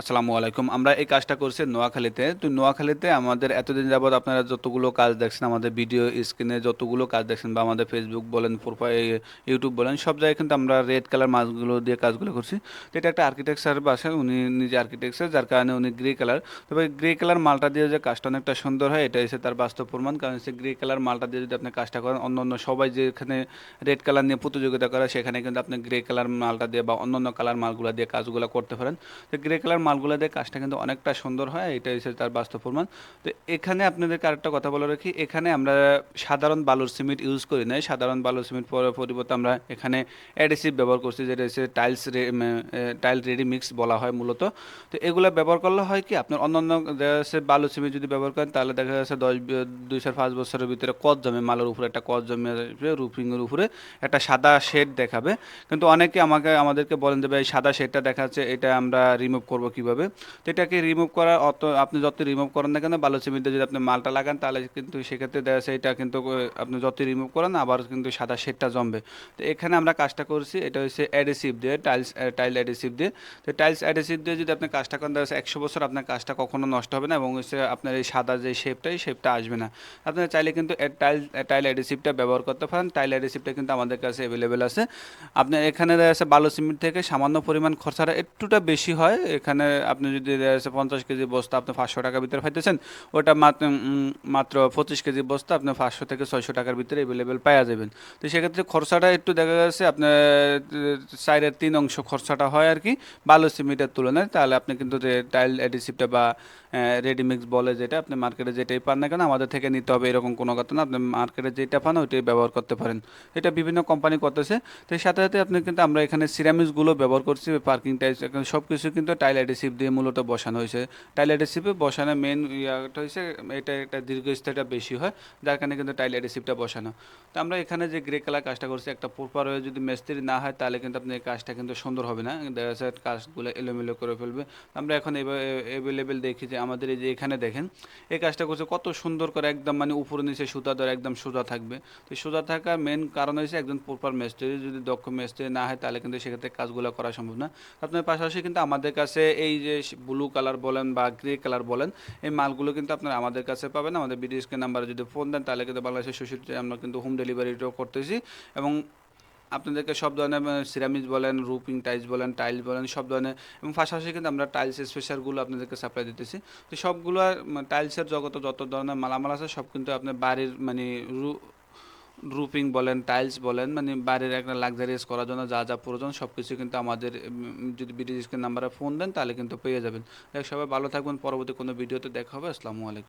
আসসালামু আলাইকুম। আমরা এই কাজটা করছি নোয়াখালীতে। তো নোয়াখালীতে আমাদের এতদিন যাবৎ আপনারা যতগুলো কাজ দেখছেন, আমাদের ভিডিও স্ক্রিনে যতগুলো কাজ দেখছেন বা আমাদের ফেসবুক বলেন প্রোফাইল ইউটিউব বলেন, সব জায়গায় কিন্তু আমরা রেড কালার মাছগুলো দিয়ে কাজগুলো করছি। তো এটা একটা আর্কিটেকচার বাসা, উনি নিজে আর্কিটেকচার যার কারণে উনি গ্রে কালার তবে গ্রে কালার মালটা দিয়ে যে কাজটা অনেকটা সুন্দর হয় এটা এসে তার বাস্তব প্রমাণ। কারণ সে গ্রে কালার মালটা দিয়ে যদি আপনি কাজটা করেন অন্য অন্য সবাই যেখানে রেড কালার নিয়ে প্রতিযোগিতা করে, সেখানে কিন্তু আপনি গ্রে কালার মালটা দিয়ে বা অন্য অন্য কালার মালগুলো দিয়ে কাজগুলো করতে পারেন। তো গ্রে কালার মালগুলো দিয়ে কাজটা কিন্তু অনেকটা সুন্দর হয় এটা হচ্ছে তার বাস্তব প্রমাণ। তো এখানে আপনাদেরকে আরেকটা কথা বলে রাখি, এখানে আমরা সাধারণ বালুর সিমেন্ট ইউজ করি না সাধারণ বালুর সিমেন্ট পরিবর্তে আমরা এখানে অ্যাডেসিভ ব্যবহার করছি, যেটা হচ্ছে টাইলস টাইল রেডি মিক্স বলা হয় মূলত। তো এগুলো ব্যবহার করলে হয় কি, আপনার অন্য অন্য যাচ্ছে বালু সিমেন্ট যদি ব্যবহার করেন, তাহলে দেখা যাচ্ছে দশ, দুই চার পাঁচ বছরের ভিতরে কত জমে, মালের উপরে একটা কত জমে আসবে রুফিংয়ের উপরে একটা সাদা শেড দেখাবে। কিন্তু অনেকে আমাকে, আমাদেরকে বলেন যে, ভাই, সাদা শেডটা দেখাচ্ছে, এটা আমরা রিমুভ করব কীভাবে? তো এটাকে রিমুভ করা অত, আপনি যত রিমুভ করেন না কেন বালু সিমেন্টে যদি আপনি মালটা লাগান, তাহলে কিন্তু সেক্ষেত্রে দেখা যাচ্ছে এটা কিন্তু আপনি যত রিমুভ করেন, আবার কিন্তু সাদা শেডটা জমবে। তো এখানে আমরা কাজটা করছি, এটা হচ্ছে অ্যাডেসিভ দিয়ে টাইলস টাইল অ্যাডেসিভ দিয়ে। তো টাইলস অ্যাডেসিভ দিয়ে যদি আপনি কাজটা করেন, দেখা একশো বছর আপনার কাজটা কখনো নষ্ট হবে না, এবং হচ্ছে আপনার এই সাদা যে শেপটা এই শেপটা আসবে না। আপনারা চাইলে কিন্তু টাইল টাইল অ্যাডেসিভটা ব্যবহার করতে পারেন টাইল অ্যাডেসিভটা কিন্তু আমাদের কাছে অ্যাভেলেবেল আছে। আপনার এখানে দেখা যাচ্ছে বালু সিমেন্ট থেকে সামান্য পরিমাণ খরচাটা একটুটা বেশি হয়, এখানে আপনি যদি পঞ্চাশ কেজি বস্তা আপনি পাঁচশো টাকার ভিতরে পাইতেছেন, ওটা মাত্র পঁচিশ কেজি বস্তা আপনি পাঁচশো থেকে ছয়শো টাকার ভিতরে অ্যাভেলেবেল পাওয়া যাবেন। তো সেক্ষেত্রে খরচাটা একটু দেখা যাচ্ছে আপনার সাইডের তিন অংশ খরচাটা হয় আর কি, বালু সিমেন্টের তুলনায়। তাহলে আপনি কিন্তু টাইল অ্যাডিসিভটা বা রেডিমিক্স বলে যেটা, আপনি মার্কেটে যেটাই পান না কেন, আমাদের থেকে নিতে হবে, এরকম কোনো কথা না। আপনি মার্কেটে যেটা পান, ওইটাই ব্যবহার করতে পারেন। এটা বিভিন্ন কোম্পানি করতেছে। তো সাথে সাথে আপনি কিন্তু আমরা এখানে সিরামিক্সগুলো ব্যবহার করছি পার্কিং টাইলস সব কিছু কিন্তু টাইল অ্যাডিসিভ দিয়ে মূলত বসানো হয়েছে। টাইল অ্যাডিসিভে বসানো মেন ইয়াটা হয়েছে, এটা একটা দীর্ঘস্থায়ীটা বেশি হয়, যার কারণে কিন্তু টাইল অ্যাডিসিভটা বসানো। তো আমরা এখানে যে গ্রে কালার কাজটা করছি, একটা প্রপার হয়ে যদি মিস্ত্রি না হয়, তাহলে কিন্তু আপনি এই কাজটা কিন্তু সুন্দর হবে না। দেখা যাচ্ছে কাজগুলো এলোমেলো করে ফেলবে। আমরা এখন অ্যাভেলেবেল দেখি যে আমাদের এই যে এখানে দেখেন, এই কাজটা করছে কত সুন্দর করে একদম মানে উপরে নিচে সুতা ধরে একদম সোজা থাকবে। তো সোজা থাকার মেন কারণ হয়েছে একজন প্রপার মিস্ত্রি, যদি দক্ষ মিস্ত্রি না হয়, তাহলে কিন্তু সেক্ষেত্রে কাজগুলো করা সম্ভব না। আপনার পাশাপাশি কিন্তু আমাদের কাছে এই যে ব্লু কালার বলেন বা গ্রে কালার বলেন, এই মালগুলো কিন্তু আপনারা আমাদের কাছে পাবেন। আমাদের বিডিএসকে নাম্বারে যদি ফোন দেন, তাহলে কিন্তু বাংলাদেশের সুশীল আমরা কিন্তু হোম ডেলিভারিটাও করতেছি। এবং আপনাদেরকে সব ধরনের সিরামিক বলেন রুপিং টাইলস বলেন টাইলস বলেন, সব ধরনের, এবং পাশাপাশি কিন্তু আমরা টাইলস স্পেশালগুলো আপনাদেরকে সাপ্লাই দিতেছি। তো সবগুলো টাইলসের জগতে যত ধরনের মালামাল আছে, সব কিন্তু আপনার বাড়ির মানে রু রুপিং বলেন, টাইলস বলেন মানে বাইরের একটা লাক্সারিয়াস করার জন্য যা যা প্রয়োজন সব কিছু কিন্তু আমাদের যদি বিডিএসকে নাম্বারে ফোন দেন, তাহলে কিন্তু পেয়ে যাবেন। সবাই ভালো থাকবেন, পরবর্তী কোনো ভিডিওতে দেখা হবে। আসসালামু আলাইকুম।